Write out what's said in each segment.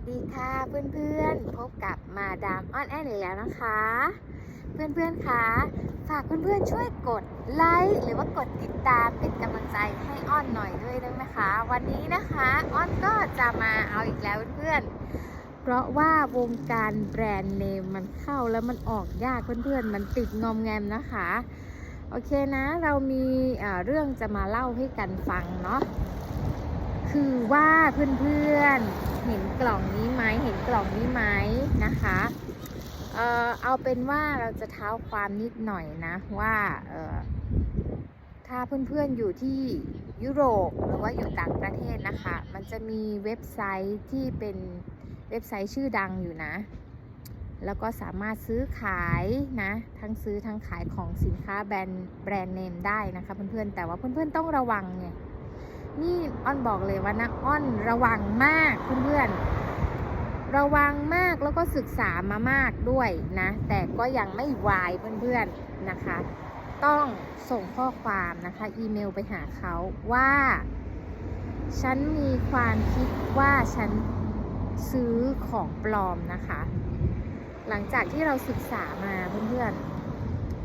วัสดีค่ะเพื่อนๆ พบกับมาดามออนแอนอีกแล้วนะคะ เพื่อนๆคะฝากเพื่อนๆช่วยกดไลค์หรือว่ากดติดตามเป็นกำลังใจให้อ้อนหน่อยด้วยได้ไหมคะ วันนี้นะคะอ้อนก็จะมาเอาอีกแล้วเพื่อนๆ เพราะว่าวงการแบรนด์เนมมันเข้าแล้วมันออกยากเพื่อนๆ มันติดงอมแงมนะคะ โอเคนะเรามีเอ่อเรื่องจะมาเล่าให้กันฟังเนาะคือว่าเพื่อนๆ เห็นกล่องนี้ไหมเห็นกล่องนี้ไหมนะคะเอ่อเอาเป็นว่าเราจะเท้าความนิดหน่อยนะว่าเอ่อถ้าเพื่อนๆอยู่ที่ยุโรปหรือว่าอยู่ต่างประเทศนะคะ มันจะมีเว็บไซต์ที่เป็นเว็บไซต์ชื่อดังอยู่นะ แล้วก็สามารถซื้อขายนะ ทั้งซื้อทั้งขายของสินค้าแบรนด์แบรนด์เนมได้นะคะเพื่อนๆ แต่ว่าเพื่อนๆต้องระวังไง นี่อ้อนบอกเลยว่านะอ้อนระวังมากเพื่อนๆระวังมากแล้วก็ศึกษามามากด้วยนะ แต่ก็ยังไม่วายเพื่อนๆนะคะ ต้องส่งข้อความนะคะ อีเมลไปหาเขาว่า ฉันมีความคิดว่าฉันซื้อของปลอมนะคะ หลังจากที่เราศึกษามาเพื่อนๆ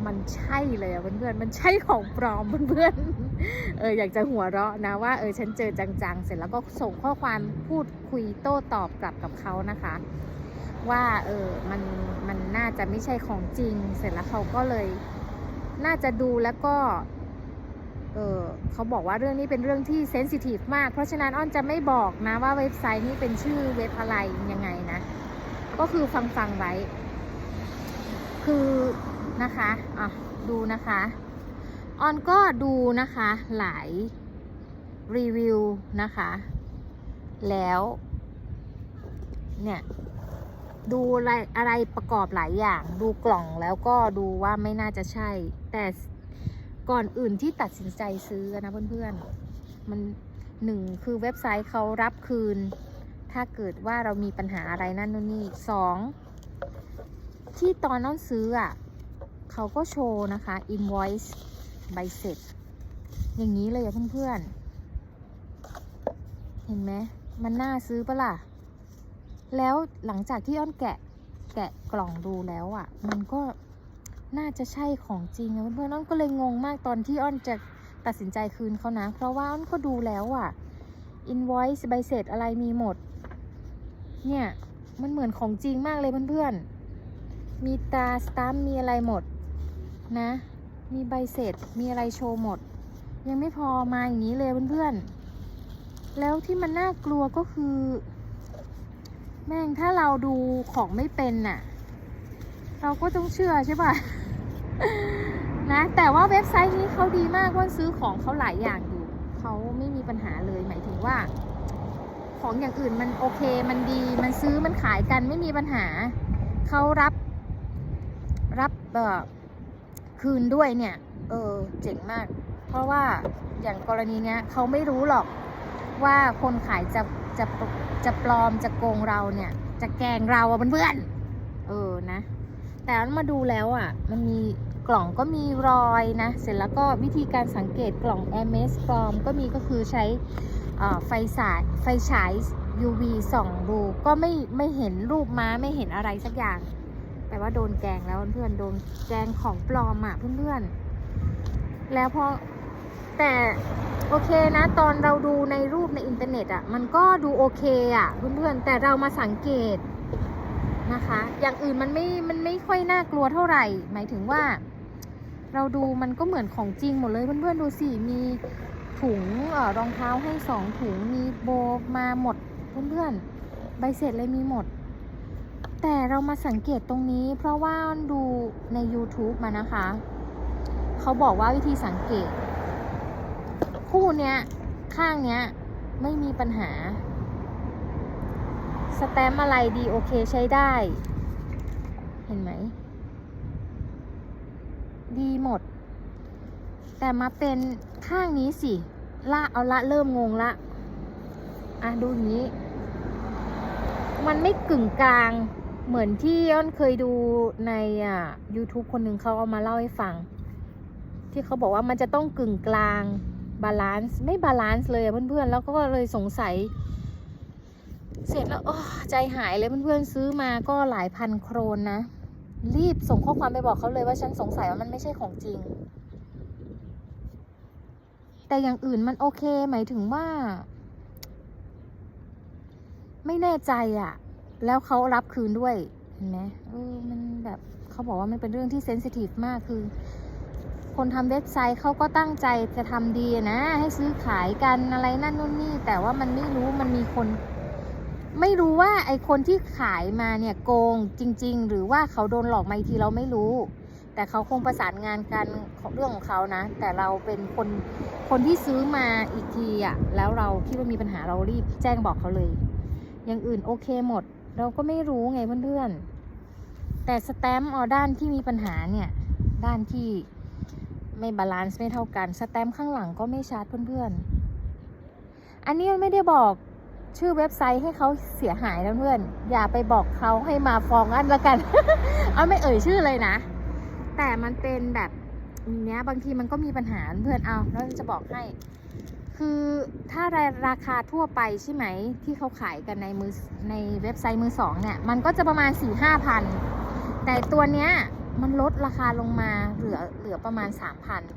มันใช่เลยอะเพื่อนๆ มันใช่ของปลอมเพื่อนๆ เอออยากจะหัวเราะนะว่าเออฉันเจอจังๆ เสร็จแล้วก็ส่งข้อความพูดคุยโต้ตอบกลับกับเขานะคะ ว่าเออมันมันน่าจะไม่ใช่ของจริง เสร็จแล้วเขาก็เลยน่าจะดูแล้วก็เออเขาบอกว่าเรื่องนี้เป็นเรื่องที่เซนซิทีฟมาก เพราะฉะนั้นอ้อนจะไม่บอกนะว่าเว็บไซต์นี้เป็นชื่อเว็บอะไรยังไงนะ ก็คือฟังฟังๆไว้ คือ นะคะอะดูนะคะออนก็ดูนะคะหลายรีวิวนะคะ แล้วเนี่ยดูอะไรอะไรประกอบหลายอย่าง ดูกล่องแล้วก็ดูว่าไม่น่าจะใช่ แต่ก่อนอื่นที่ตัดสินใจซื้อนะเพื่อนๆ มันหนึ่งคือเว็บไซต์เขารับคืน ถ้าเกิดว่าเรามีปัญหาอะไรนั่นนู่นนี่สองที่ตอนน้องซื้ออะ เขาก็โชว์นะคะ invoice ใบเสร็จ อย่างนี้เลยอะเพื่อนๆ เห็นไหมมันน่าซื้อปะล่ะ แล้วหลังจากที่อ้อนแกะแกะกล่องดูแล้วอะ่ะมันก็น่าจะใช่ของจริงอะเพื่อนๆอ้อนก็เลยงงมากตอนที่อ้อนจะตัดสินใจคืนเขานะ เพราะว่าอ้อนก็ดูแล้วอะ่ะ invoice ใบเสร็จอะไรมีหมด เนี่ย มันเหมือนของจริงมากเลยเพื่อนๆ มีตราสตัมมีอะไรหมด นะ มีใบเสร็จ มีอะไรโชว์หมด ยังไม่พอมาอย่างนี้เลยเพื่อนๆ แล้วที่มันน่ากลัวก็คือ แม่งถ้าเราดูของไม่เป็นน่ะ เราก็ต้องเชื่อใช่ป่ะ นะ แต่ว่าเว็บไซต์นี้เขาดีมากว่าซื้อของเขาหลายอย่างอยู่เขาไม่มีปัญหาเลยหมายถึงว่า ของอย่างอื่นมันโอเค มันดี มันซื้อมันขายกันไม่มีปัญหาเขารับรับเอ่อ คืนด้วยเนี่ย เออเจ๋งมาก เพราะว่าอย่างกรณีเนี้ยเขาไม่รู้หรอกว่าคนขายจะจะจะปลอมจะโกงเราเนี่ย จะแกล้งเราอะเพื่อนๆเออนะ แต่มาดูแล้วอะมันมีกล่องก็มีรอยนะ เสร็จแล้วก็วิธีการสังเกตกล่อง a m s ปลอมก็มีก็คือใช้ไฟฉายไฟฉาย UV ส่องดูก็ไม่ไม่เห็นรูปม้าไม่เห็นอะไรสักอย่าง แต่ว่าโดนแกงแล้วเพื่อนโดนแกงของปลอมอะเพื่อนๆ แล้วพอแต่โอเคนะตอนเราดูในรูปในอินเทอร์เน็ตอะมันก็ดูโอเคอะเพื่อนๆแต่เรามาสังเกตนะคะ อย่างอื่นมันไม่มันไม่ค่อยน่ากลัวเท่าไหร่ หมายถึงว่า เราดูมันก็เหมือนของจริงหมดเลยเพื่อนๆดูสิมีถุงออรองเท้าให้สองถุงมีโบมาหมดเพื่อนๆใบเสร็จเลยมีหมด แต่เรามาสังเกตตรงนี้ เพราะว่าดูใน YouTube มานะคะ เขาบอกว่าวิธีสังเกต คู่เนี้ย ข้างเนี้ย ไม่มีปัญหา สแตมอะไรดีโอเคใช้ได้ เห็นไหม ดีหมด แต่มาเป็นข้างนี้สิ ละเอาละเริ่มงงละ อะ ดูนี้มันไม่กึ่งกลาง เหมือนที่ย้อนเคยดูในอ่า YouTube คนหนึ่งเขาเอามาเล่าให้ฟัง ที่เขาบอกว่ามันจะต้องกึ่งกลางบาลานซ์ไม่บาลานซ์เลยอะเพื่อนๆ แล้วก็เลยสงสัย เสร็จแล้วโอ้ใจหายเลยเพื่อนๆ ซื้อมาก็หลายพันโครนนะ รีบส่งข้อความไปบอกเขาเลยว่าฉันสงสัยว่ามันไม่ใช่ของจริง แต่อย่างอื่นมันโอเคหมายถึงว่า ไม่แน่ใจอะ่ะ แล้วเขารับคืนด้วยเห็นไหมเออมันแบบเขาบอกว่ามันเป็นเรื่องที่เซนซิทีฟมากคือ คนทำเว็บไซต์เขาก็ตั้งใจจะทำดีนะ ให้ซื้อขายกันอะไรนั่นนู่นนี่ แต่ว่ามันไม่รู้มันมีคน ไม่รู้ว่าไอคนที่ขายมาเนี่ยโกงจริง ๆ หรือว่าเขาโดนหลอกมาอีกทีเราไม่รู้ แต่เขาคงประสานงานกันของเรื่องของเขานะ แต่เราเป็นคนคนที่ซื้อมาอีกทีอะแล้วเราคิดว่ามีปัญหาเรารีบแจ้งบอกเขาเลยอย่างอื่นโอเคหมด เราก็ไม่รู้ไงเพื่อนๆ แต่สแตมป์ออด้านที่มีปัญหาเนี่ย ด้านที่ไม่บาลานซ์ไม่เท่ากัน สแตมป์ข้างหลังก็ไม่ชัดเพื่อนๆ อันนี้ไม่ได้บอกชื่อเว็บไซต์ให้เขาเสียหายนะเพื่อน อย่าไปบอกเขาให้มาฟ้องอันละกัน เอาไม่เอ่ยชื่อเลยนะ แต่มันเป็นแบบเนี้ยบางทีมันก็มีปัญหาเพื่อนเอาแล้วจะบอกให้ คือถ้าราคาทั่วไปใช่ไหม ที่เขาขายกันในมือในเว็บไซต์มือสองเนี่ย มันก็จะประมาณ4ี่ห้าพันแต่ตัวเนี้ยมันลดราคาลงมาเหลือเหลือประมาณ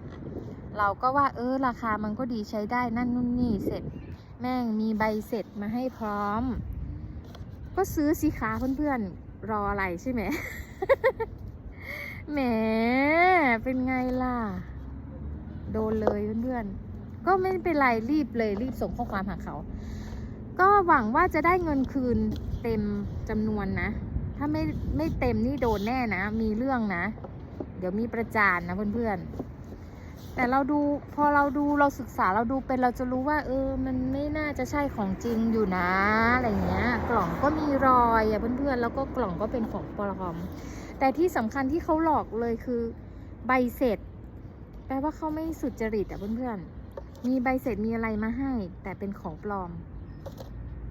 3,000 เราก็ว่าเออราคามันก็ดีใช้ได้นั่นนู่นนี่เสร็จ แม่งมีใบเสร็จมาให้พร้อม ก็ซื้อสิคะเพื่อนๆ รออะไรใช่ไหมแหมเป็นไงล่ะ โดนเลยเพื่อนๆ ก็ไม่เป็นไรรีบเลยรีบส่งข้อความหาเขา ก็หวังว่าจะได้เงินคืนเต็มจำนวนนะ ถ้าไม่ไม่เต็มนี่โดนแน่นะ มีเรื่องนะ เดี๋ยวมีประจานนะเพื่อนๆ แต่เราดูพอเราดูเราศึกษาเราดูเป็นเราจะรู้ว่า เออ มันไม่น่าจะใช่ของจริงอยู่นะอะไรเงี้ย กล่องก็มีรอยอะเพื่อนๆ แล้วก็กล่องก็เป็นของปลอมแต่ที่สำคัญที่เขาหลอกเลยคือใบเสร็จ แปลว่าเขาไม่สุจริตอะเพื่อนๆ มีใบเสร็จมีอะไรมาให้ แต่เป็นของปลอม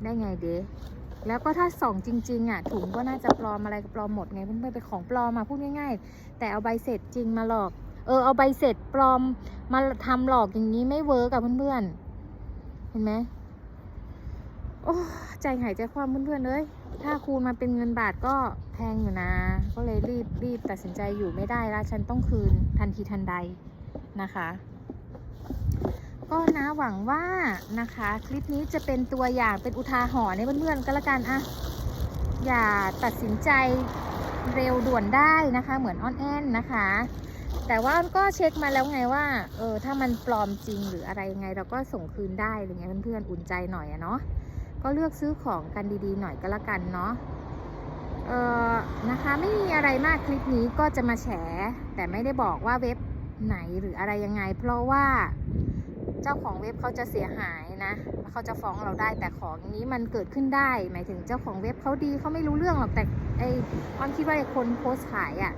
ได้ไงเดะแล้วก็ถ้าส่องจริงๆอะถุงก็น่าจะปลอมอะไรก็ปลอมหมดไงเพื่อนๆเป็นของปลอมมาพูดง่าย ๆ แต่เอาใบเสร็จจริงมาหลอก เออเอาใบเสร็จปลอมมาทำหลอกอย่างนี้ไม่เวิร์กกับเพื่อนๆเห็นไหมโอ้ใจหายใจความเพื่อนๆเลยถ้าคูณมาเป็นเงินบาทก็แพงอยู่นะ ก็เลยรีบรีบตัดสินใจอยู่ไม่ได้ล้วฉันต้องคืนทันทีทันใดนะคะ ก็นะหวังว่านะคะ คลิปนี้จะเป็นตัวอย่างเป็นอุทาหรณ์ให้เพื่อนๆก็แล้วกันอะอย่าตัดสินใจเร็วด่วนได้นะคะ เหมือนอ้อนแอนนะคะ แต่ว่าก็เช็คมาแล้วไงว่าเออถ้ามันปลอมจริงหรืออะไรยังไง เราก็ส่งคืนได้อะไรเงี้ยเพื่อนๆอุ่นใจหน่อยอะเนาะก็เลือกซื้อของกันดีๆ หน่อยก็แล้วกันเนาะเออนะคะไม่มีอะไรมากคลิปนี้ก็จะมาแฉแต่ไม่ได้บอกว่าเว็บไหนหรืออะไรยังไง เพราะว่า เจ้าของเว็บเขาจะเสียหายนะแล้วเขาจะฟ้องเราได้แต่ของนี้มันเกิดขึ้นได้ หมายถึงเจ้าของเว็บเขาดีเขาไม่รู้เรื่องหรอกแต่ไอออนคิดว่าไอคนโพสต์ขายอะ่ะ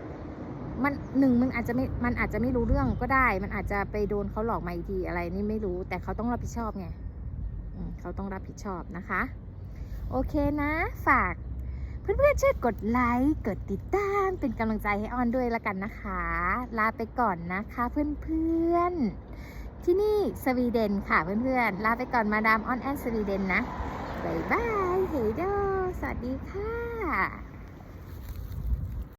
มันหนึ่งมันอาจจะไม่มันอาจจะไม่รู้เรื่องก็ได้ มันอาจจะไปโดนเขาหลอกมาอีกทีอะไรนี่ไม่รู้ แต่เขาต้องรับผิดชอบไงเขาต้องรับผิดชอบนะคะ โอเคนะ ฝากเพื่อนๆช่วยกดไลค์กดติดตามเป็นกำลังใจให้ออนด้วยละกันนะคะ ลาไปก่อนนะคะเพื่อนๆ ที่นี่สวีเดนค่ะเพื่อนๆ ลาไปก่อนมาดามออนแอนสวีเดนนะ บ๊ายบาย เฮโดสวัสดีค่ะ